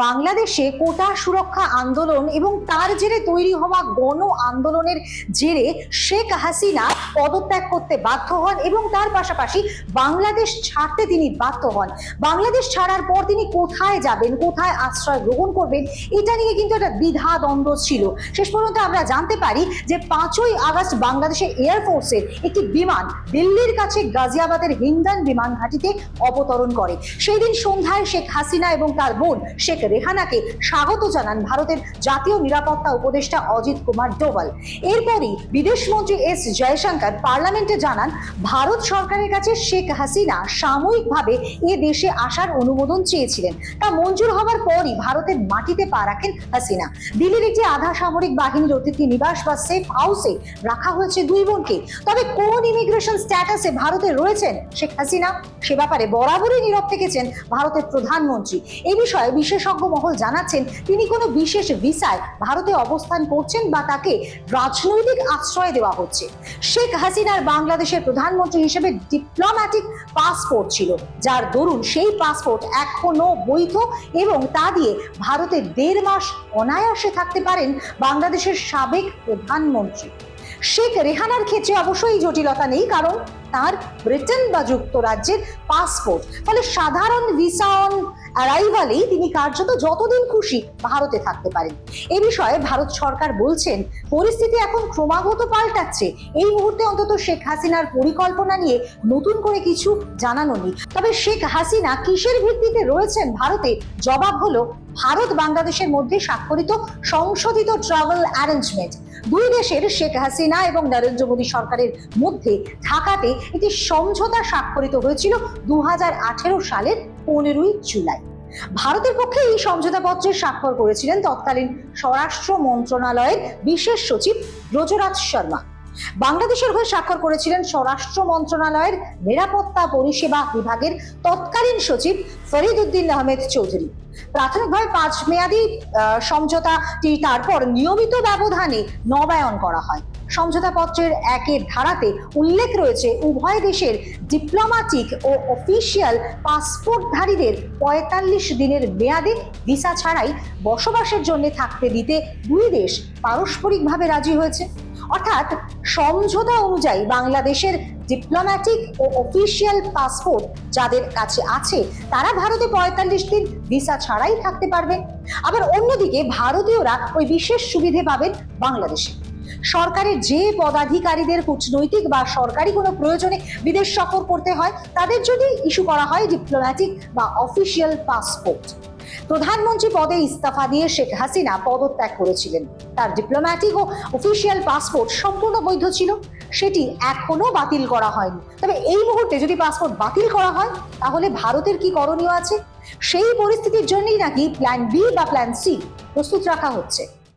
বাংলাদেশে কোটা সুরক্ষা আন্দোলন এবং তার জেরে তৈরি হওয়া গণ আন্দোলনের জেরে শেখ হাসিনা পদত্যাগ করতে বাধ্য হন এবং তার পাশাপাশি বাংলাদেশ ছাড়তে তিনি বাধ্য হন। বাংলাদেশ ছাড়ার পর তিনি কোথায় যাবেন, কোথায় আশ্রয় গ্রহণ করবেন, এটা নিয়ে কিন্তু একটা দ্বিধা দ্বন্দ্ব ছিল। শেষ পর্যন্ত আমরা জানতে পারি যে পাঁচই আগস্ট বাংলাদেশের এয়ারফোর্সের একটি বিমান দিল্লির কাছে গাজিয়াবাদের হিন্দান বিমান ঘাঁটিতে অবতরণ করে। সেই দিন সন্ধ্যায় শেখ হাসিনা এবং তার বোন শেখ রেহানাকে স্বাগত জানান ভারতের জাতীয় নিরাপত্তা উপদেষ্টা অজিত কুমার ডোভাল। এরপরই বিদেশমন্ত্রী এস জয়শঙ্কর পার্লামেন্টে জানান, ভারত সরকারের কাছে শেখ হাসিনা সাময়িকভাবে এ দেশে আসার অনুমোদন চেয়েছিলেন। তা মঞ্জুর হওয়ার পরই ভারতের মাটিতে পা রাখেন হাসিনা। দিল্লির একটি আধা সামরিক বাহিনীর অতিথি নিবাস বা সেফ হাউসে রাখা হয়েছে দুই বোনকে। তবে কোন ইমিগ্রেশন স্ট্যাটাসে ভারতে রয়েছেন শেখ হাসিনা? সে ব্যাপারে বরাবরই নীরব থেকেছেন ভারতের প্রধানমন্ত্রী। এ বিষয়ে বিশেষজ্ঞ মহল জানাচ্ছেন, তিনি কোনো বিশেষ ভিসায় ভারতে অবস্থান করছেন বা তাকে রাজনৈতিক আশ্রয় দেওয়া হচ্ছে। শেখ হাসিনার বাংলাদেশের প্রধানমন্ত্রী হিসেবে ডিপ্লোম্যাটিক পাসপোর্ট ছিল, যার দরুন সেই পাসপোর্ট এখনও বৈধ এবং তা দিয়ে ভারতে দেড় মাস অনায়াসে থাকতে পারেন বাংলাদেশের সাবেক প্রধানমন্ত্রী। শেখ রেহানার ক্ষেত্রে অবশ্যই জটিলতা নেই, কারণ তার ব্রিটেন বা যুক্তরাজ্যের পাসপোর্ট। ফলে সাধারণ ভিসা অন অ্যারাইভালেই তিনি কার্যত যতদিন খুশি ভারতে থাকতে পারেন। এ বিষয়ে ভারত সরকার বলছেন, পরিস্থিতি এখন ক্রমাগত পাল্টাচ্ছে। এই মুহূর্তে অন্তত শেখ হাসিনার পরিকল্পনা নিয়ে নতুন করে কিছু জানানো নেই। তবে শেখ হাসিনা কিসের ভিত্তিতে রয়েছেন ভারতে? জবাব হলো, ভারত বাংলাদেশের মধ্যে স্বাক্ষরিত সংশোধিত ট্রাভেল অ্যারেঞ্জমেন্ট দুই দেশের শেখ হাসিনা এবং নরেন্দ্র মোদী সরকারের মধ্যে থাকাতে একটি সমঝোতা স্বাক্ষরিত হয়েছিল দু হাজার আঠেরো সালের পনেরোই জুলাই। ভারতের পক্ষে এই সমঝোতাপত্রে স্বাক্ষর করেছিলেন তৎকালীন স্বরাষ্ট্র মন্ত্রণালয়ের বিশেষ সচিব ব্রজরাজ শর্মা। বাংলাদেশের হয়ে স্বাক্ষর করেছিলেন স্বরাষ্ট্র মন্ত্রণালয়ের নিরাপত্তা পরিষেবা বিভাগের তৎকালীন সচিব ফরিদ উদ্দিন আহমেদ চৌধুরী। প্রাথমিকভাবে পাঁচ মেয়াদী সমঝোতাটি তারপর নিয়মিত ব্যবধানে নবায়ন করা হয়। সমঝোতাপত্রের একের ধারাতে উল্লেখ রয়েছে উভয় দেশের ডিপ্লোম্যাটিক ও অফিসিয়াল পাসপোর্টধারীদের পঁয়তাল্লিশ দিনের মেয়াদে ভিসা ছাড়াই বসবাসের জন্য থাকতে দিতে দুই দেশ পারস্পরিকভাবে রাজি হয়েছে। অর্থাৎ সমঝোতা অনুযায়ী বাংলাদেশের ডিপ্লোম্যাটিক ও অফিসিয়াল পাসপোর্ট যাদের কাছে আছে, তারা ভারতে পঁয়তাল্লিশ দিন ভিসা ছাড়াই থাকতে পারবে। আবার অন্যদিকে ভারতীয়রা ওই বিশেষ সুবিধে পাবেন বাংলাদেশে। সরকারের যে পদাধিকারীদের কূটনৈতিক বা সরকারি কোনো প্রয়োজনে বিদেশ সফর করতে হয়, তাদের যদি ইস্যু করা হয় ডিপ্লোম্যাটিক বা অফিসিয়াল পাসপোর্ট প্রধানমন্ত্রী পদে ইস্তফা দিয়ে শেখ হাসিনা পদত্যাগ করেছিলেন। তার ডিপ্লোম্যাটিক ও অফিসিয়াল পাসপোর্ট সম্পূর্ণ বৈধ ছিল। সেটি এখনও বাতিল করা হয়নি। তবে এই মুহূর্তে যদি পাসপোর্ট বাতিল করা হয়, তাহলে ভারতের কি করণীয় আছে? সেই পরিস্থিতির জন্যই নাকি প্ল্যান বি বা প্ল্যান সি প্রস্তুত রাখা হচ্ছে।